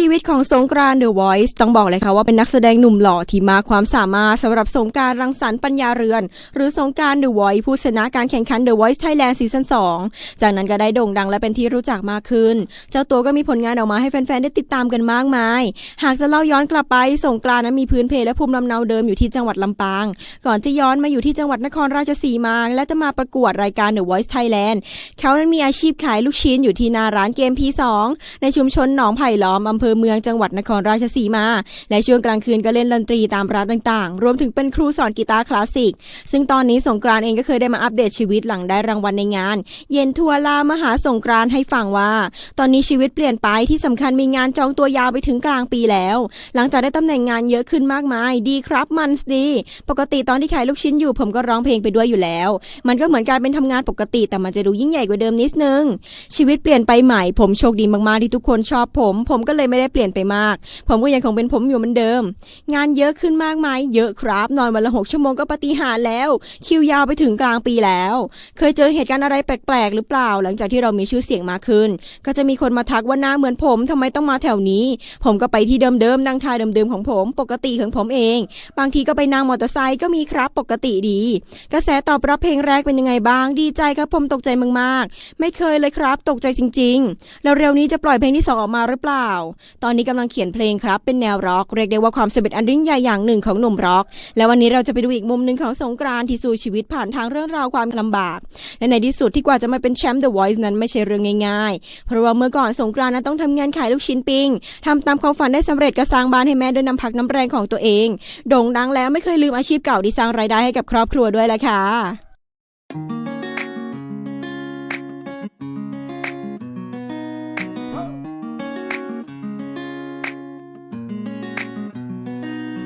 ชีวิตของสงกรานต์เดอะวอยซ์ต้องบอกเลยค่ะว่าเป็นนักแสดงหนุ่มหล่อที่มาความสามารถสำหรับสงการรังสรรค์ปัญญาเรือน หรือสงการเดอะวอยซ์ผู้ชนะการแข่งขันเดอะวอยซ์ไทยแลนด์ซีซั่น2จากนั้นก็ได้โด่งดังและเป็นที่รู้จักมากขึ้น เจ้าตัวก็มีผลงานออกมาให้แฟน ๆ ได้ติดตามกันมากมาย หากจะเล่าย้อนกลับไปสงกรานต์นั้นมีพื้นเพและภูมิลำเนาเดิมอยู่ที่จังหวัดลำปาง ก่อนจะย้อนมาอยู่ที่จังหวัดนครราชสีมา และจะมาประกวดรายการ The Voice Thailand เขานั้นมีอาชีพขายลูกชิ้นอยู่ที่หนาร้านเกม P2 ในชุมชนหนองไผ่ล้อมอำเภอเมืองจังหวัดนครราชสีมา และช่วงกลางคืนก็เล่นดนตรีตามร้านต่างๆ รวมถึงเป็นครูสอนกีตาร์คลาสสิก ซึ่งตอนนี้สงกรานเองก็เคยได้มาอัปเดตชีวิตหลังได้รางวัลในงาน เย็นทัวร์ลามหาสงกรานให้ฟังว่า ตอนนี้ชีวิตเปลี่ยนไปที่สำคัญมีงานจองตัวยาวไปถึงกลางปีแล้ว หลังจากได้ตำแหน่งงานเยอะขึ้นมากมาย ดีครับมันดี ปกติตอนที่ขายลูกชิ้นอยู่ ผมก็ร้องเพลงไปด้วยอยู่แล้ว มันก็เหมือนการเป็นทำงานปกติแต่มันจะดูยิ่งใหญ่กว่าเดิมนิดนึงชีวิตเปลี่ยนไปใหม่ผมโชคดีมากๆที่ทุกคนชอบผม ผมก็เลยไม่ได้เปลี่ยนไปมาก ผมก็ยังคงเป็นผมอยู่เหมือนเดิม งานเยอะขึ้นมากไหมเยอะครับ นอนวันละหกชั่วโมงก็ปฏิหารแล้ว คิวยาวไปถึงกลางปีแล้ว เคยเจอเหตุการณ์อะไรแปลกๆ หรือเปล่า หลังจากที่เรามีชื่อเสียงมากขึ้น ก็จะมีคนมาทักว่าหน้าเหมือนผมทำไมต้องมาแถวนี้ ผมก็ไปที่เดิมๆนั่งทายเดิมๆของผม ปกติของผมเอง บางทีก็ไปนั่งมอเตอร์ไซค์ก็มีครับปกติดี กระแสตอบรับเพลงแรกเป็นยังไงบ้าง ดีใจครับผมตกใจมากๆ ไม่เคยเลยครับ ตกใจจริง ๆ แล้วเร็วนี้จะปล่อยเพลงที่สองออกมาหรือเปล่าตอนนี้กำลังเขียนเพลงครับ เป็นแนวร็อกเรียกได้ว่าความสำเร็จอันยิ่งใหญ่อย่างหนึ่งของหนุ่มร็อก และวันนี้เราจะไปดูอีกมุมหนึ่งของสงกรานต์ที่สู้ชีวิตผ่านทางเรื่องราวความลำบาก และในที่สุดที่กว่าจะมาเป็นแชมป์ The Voice นั้นไม่ใช่เรื่องง่ายๆ เพราะว่าเมื่อก่อนสงกรานต์นั้นต้องทำงานขายลูกชิ้นปิ้งทำตามความฝันได้สำเร็จก็สร้างบ้านให้แม่ด้วยน้ำพักน้ำแรงของตัวเอง โด่งดังแล้วไม่เคยลืมอาชีพเก่าที่สร้างรายได้ให้กับครอบครัวด้วยแหละค่ะ